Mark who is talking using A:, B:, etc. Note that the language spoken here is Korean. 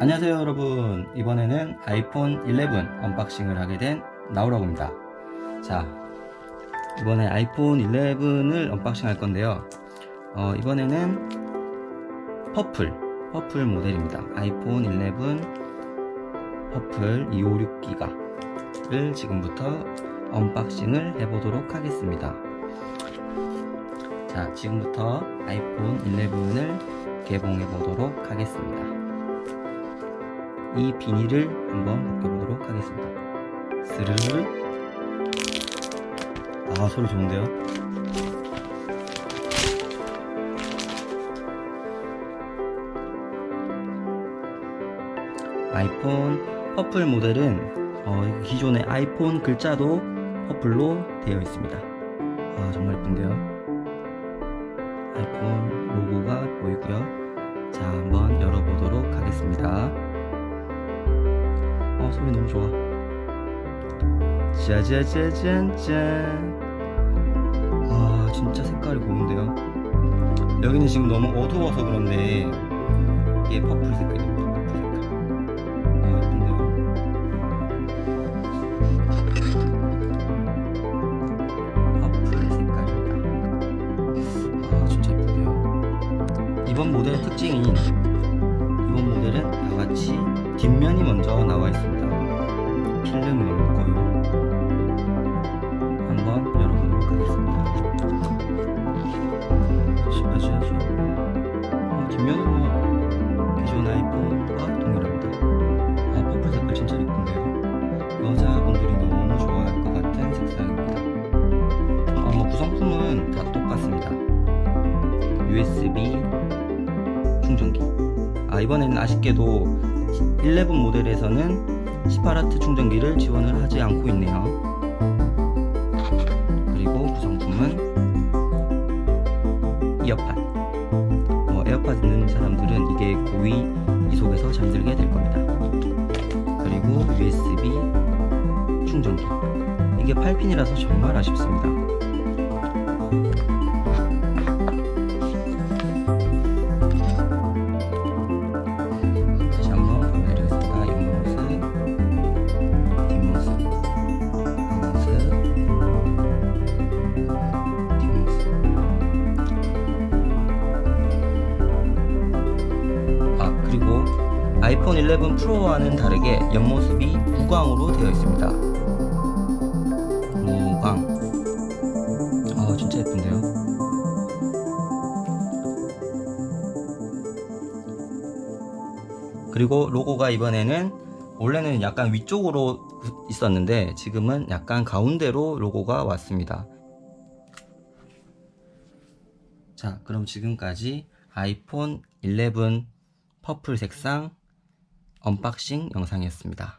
A: 안녕하세요 여러분. 이번에는 아이폰 11 언박싱을 하게 된 나우라고 입니다. 자 이번에 아이폰 11을 언박싱 할 건데요. 어, 이번에는 퍼플 퍼플 모델입니다. 아이폰 11 퍼플 256기가를 지금부터 언박싱을 해보도록 하겠습니다. 자 지금부터 아이폰 11을 개봉해 보도록 하겠습니다 이 비닐을 한번 벗겨보도록 하겠습니다. 스르르. 아, 소리 좋은데요? 아이폰 퍼플 모델은 어, 기존의 아이폰 글자도 퍼플로 되어 있습니다. 아, 정말 예쁜데요? 아이폰 로고가 보이고요. 자, 한번 열어보도록 하겠습니다. 어 소리 너무 좋아. 짜자자잔짠. 와 진짜 색깔이 고운데요? 여기는 지금 너무 어두워서 그런데 이게 퍼플 색깔입니다 퍼플 색깔. 어아 진짜 예쁜데요? 이번 모델의 특징이 이번 모델은 다같이 뒷면이 먼저 나와 있습니다. USB 충전기. 아 이번에는 아쉽게도 11 모델에서는 18W 충전기를 지원을 하지 않고 있네요. 그리고 구성품은 이어팟. 뭐 에어팟 있는 사람들은 이게 고이 이 속에서 잠들게 될 겁니다. 그리고 USB 충전기. 이게 8핀이라서 정말 아쉽습니다. 아이폰 11 프로와는 다르게 옆모습이 무광으로 되어 있습니다. 무광. 아 진짜 예쁜데요. 그리고 로고가 이번에는 원래는 약간 위쪽으로 있었는데 지금은 약간 가운데로 로고가 왔습니다. 자, 그럼 지금까지 아이폰 11 퍼플 색상 언박싱 영상이었습니다.